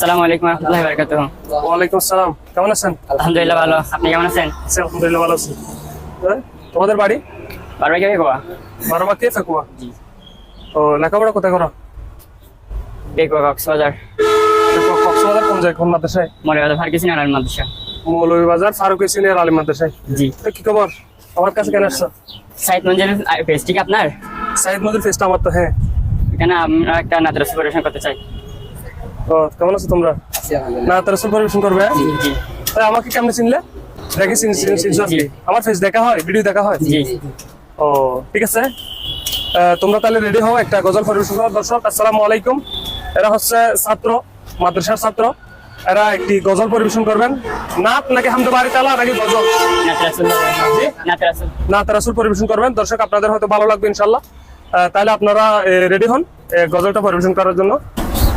আসসালামু আলাইকুম রহমতুল্লাহি বারাকাতুহু। ওয়ালাইকুম আসসালাম। কেমন আছেন? আলহামদুলিল্লাহ ভালো। আপনি কেমন আছেন? আলহামদুলিল্লাহ ভালো আছি। হ্যাঁ? তোমাদের বাড়ি? বারবার কে গোয়া বারোবা কে ফেকুয়া? ও লেখাপড়া কোথায় করো? বেকুয়া কক্সবাজার। কক্সবাজার কোন জায়গায় কোন মাদ্রাসায়? মরিবাদ ফারকিসিন আলাল মাদ্রাসা। মৌলভীবাজার ফারুক সিনিয়র আলী মাদ্রাসায়। জি। তো কি খবর? আমার কাছে কেন আসছো? সাইদ মঞ্জিল পেজ ঠিক আপনার? সাইদ নদীর ফেসটা আমার তো হ্যাঁ। এখানে আমরা একটা নাদ্রাসা পরিবেশন করতে চাই। ও কেমন আছো তোমরা? না তারা সুর পরিবেশন করবে হ্যাঁ? আমাকে কেমনে চিনলে? দেখে চিনছো আমার ফেস দেখা হয়? ভিডিও দেখা হয়? জি ও ঠিক আছে। তোমরা তাহলে রেডি হও একটা গজল পরিবেশন করো দর্শক। আসসালামু আলাইকুম। এরা হচ্ছে ছাত্র মাদ্রাসার ছাত্র। এরা একটি গজল পরিবেশন করবেন। নাত নাকি হামদু বাড়ি তালা নাকি গজল? নাতরাসুল নাতরাসুল না তারাসুর পরিবেশন করবেন। দর্শক আপনাদের হয়তো ভালো লাগবে ইনশাল্লাহ তাহলে আপনারা রেডি হন গজলটা পরিবেশন করার জন্য।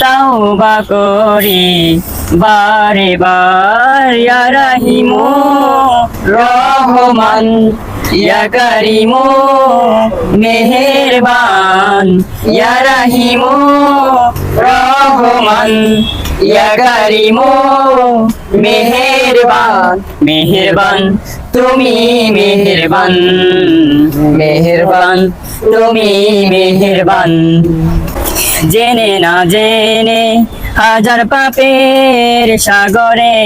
তাও বা করি। বারে বার ইয়া রাহিমু, রহমান, ইয়া কারিমু, মেহেরবান, ইয়া রাহিমু, রহমান, ইয়া কারিমু, মেহেরবান মেহেরবান, তুমি মেহেরবান মেহেরবান, তুমি মেহেরবান। জেনে না জেনে হাজার পাপের সাগরে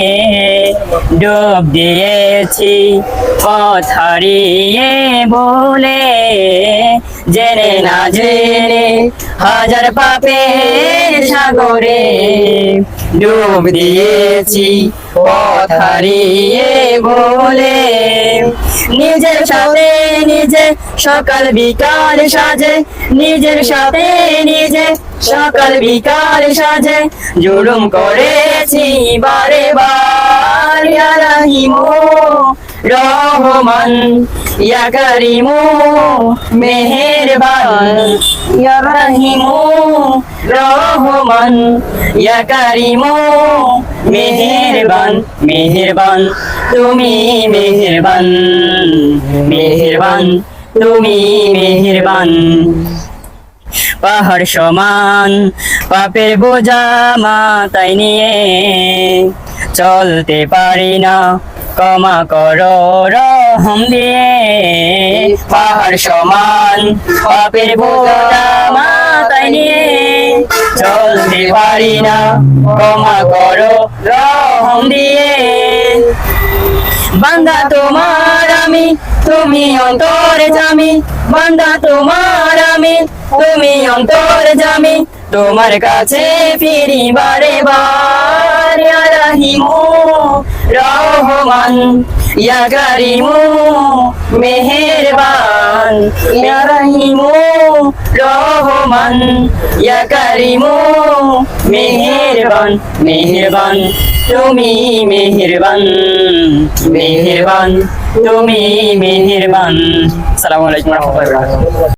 ডুব দিয়েছি, পথ হারিয়ে বলে। জেনে না জেনে হাজার পাপের সাগরে ডুব দিয়েছি, পথ হারিয়ে বলে। নিজের সাথে নিজে সকাল বিকাল সাজে। নিজের সাথে নিজে সকাল বিকাল সাজে। জুলুম করেছি বারে বার। রহমান, ইয়া করিমু, মেহেরবান। ইয়া রাহিমু, রহমান, ইয়া করিমু, মেহেরবান মেহেরবান। তুমি মেহেরবান মেহেরবান, তুমি মেহেরবান। পাহাড় সমান, পাপের বোঝা মাথায় নিয়ে চলতে পারি না, ক্ষমা করো রহম দিয়ে। পাহাড় সমান, পাপের বোঝা মাথায় নিয়ে চলতে পারি না, ক্ষমা করো রহম দিয়ে। বান্দা তোমার আমি, তুমি অন্তরে জামি। বান্দা তোমার আমি, তুমি অন্তরে জামি। তোমার কাছে ফিরি বারে বার রাহিমু, রহমান। ইয়া কারিমু মেহেরবান ইয়া রাহিমু রহমান ইয়া কারিমু মেহেরবান মেহেরবান, তুমি মেহেরবান মেহেরবান, তুমি মেহেরবান। সালামু আলাইকুম রহমতুল্লাহ